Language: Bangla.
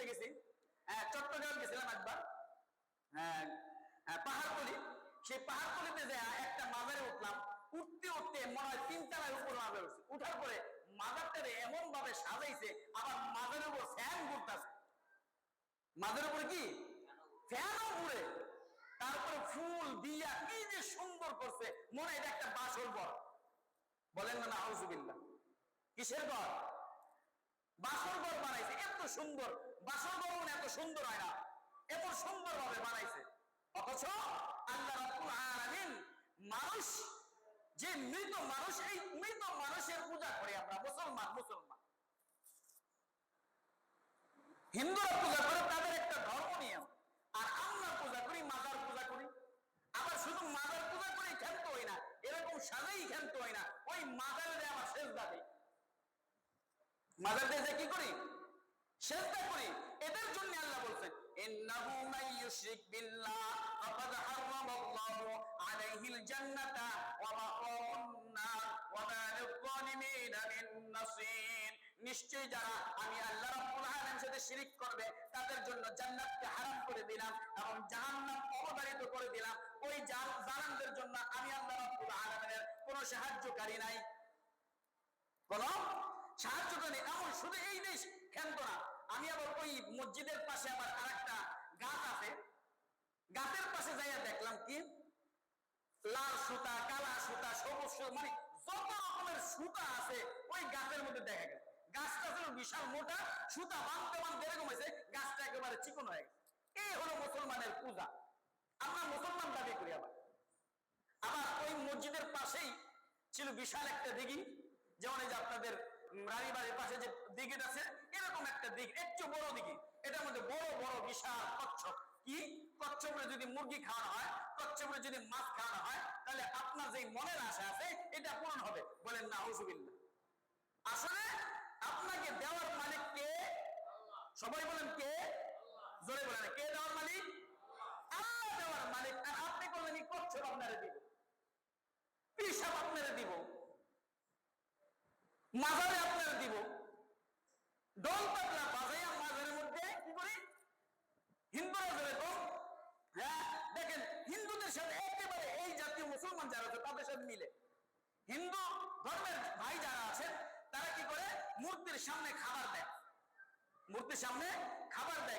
বেড়াতে গেছি? হ্যাঁ, চট্টগ্রাম গেছিলাম একবার। হ্যাঁ, হ্যাঁ, পাহাড়তলি। সেই পাহাড়তলিতে যে একটা মাজারে উঠলাম উঠতে উঠতে মনে হয় তিন তলার উপর মাজার উঠছে উঠার পরে মাজারটারে এমন ভাবে সাজাইছে আবার মাজারের উপর ফ্যান ঘুরতেছে। মাজারের উপরে কি? ফ্যানও ঘুরে। তারপরে ফুল দিয়া কি যে সুন্দর করছে। মনে এটা একটা বাসর ঘর। বলেন না আউজুবিল্লাহ কিসের ঘর? বাসর ঘর বানাইছে এত সুন্দর। ঘর মনে এত সুন্দর হয় না, এত সুন্দর ভাবে বানাইছে। অথচ আল্লাহ মানুষ, যে মৃত মানুষ, এই মৃত মানুষের পূজা করি আমরা, মুসলমান মুসলমান। হিন্দুরা পূজা করে, তাদের একটা ধর্ম নিয়ম। আর আমরা পূজা করি, মাজার পূজা করি। আবার শুধু মাজার পূজা করেই ক্ষান্ত হই না, এরকম সাজাই ক্ষান্ত হই না, ওই মাজারে আমার শেষ দাবি মাজার দিয়ে কি করি? সেজদা করি এদের জন্য আল্লাহ বলছেন ইন্নাহু মান ইউশরিক বিল্লাহ ফাকাদ হারামাল্লাহু আলাইহিল জান্নাতা ওয়া মাআওয়াহুন নার ওয়া মা লিয-যালিমিনা মিন নিশ্চয়ই যারা আমি আল্লাহ রাব্বুল আলামিনের সাথে শিরিক করবে, তাদের জন্য জান্নাতকে হারাম করে দিলাম এবং জাহান্নাম অবধারিত করে দিলাম। ওই জাহান্নামদের জন্য আমি আল্লাহ রাব্বুল আলামিনের কোনো সাহায্যকারী নাই। কোন সাহায্যকারী এমন শুধু এই দেশ ক্ষান্ত না? আমি আবার ওই মসজিদের পাশে আবার আর একটা গাছ আছে। গাছের পাশে যাইয়া দেখলাম কি? লাল সুতা, কালা সুতা, সবুজ মানে যত রকমের সুতা আছে, ওই গাছের মধ্যে দেখা গেছে গাছটা ছিল বিশাল মোটা, সুতা বাঁধতে বাঁধতে এরকম হয়েছে, গাছটা একেবারে চিকন হয়ে গেছে। এই হলো মুসলমানের পূজা। আমরা মুসলমান দাবি করি আবার। আবার ওই মসজিদের পাশেই ছিল বিশাল একটা দিঘি। যেমন এই যে আপনাদের রানীবাড়ির পাশে যে দিঘিটা আছে এরকম একটা দিঘ একটু বড় দিঘি এটার মধ্যে বড় বড়, বিশাল কচ্ছপ। কি? কচ্ছপে যদি মুরগি খাওয়ানো হয় কচ্ছপে যদি মাছ খাওয়ানো হয়, তাহলে আপনার যে মনের আশা আছে, এটা পূরণ হবে। বলেন না হুজুবিল্লাহ আসলে আপনাকে দেওয়ার মালিক কে? সবাই বলেন কে? জোরে বলেন, কে দেওয়ার মালিক? আল্লাহ দেওয়ার মালিক। আর আপনি করলেন কচ্ছপ আপনারা দিব। পিসাব আপনারা দিব। মাজারে আপনারা দিব। দল পাতলা বাজাইয়া মাজারের মধ্যে। কি করে? হিন্দুরা ধরে তো হ্যাঁ দেখেন, হিন্দুদের সাথে একেবারে এই জাতীয় মুসলমান যারা আছে, তাদের সাথে মিলে। হিন্দু ধর্মের ভাই যারা আছেন, তারা কি করে? মূর্তির সামনে খাবার দেয়। মূর্তির সামনে খাবার দেয়।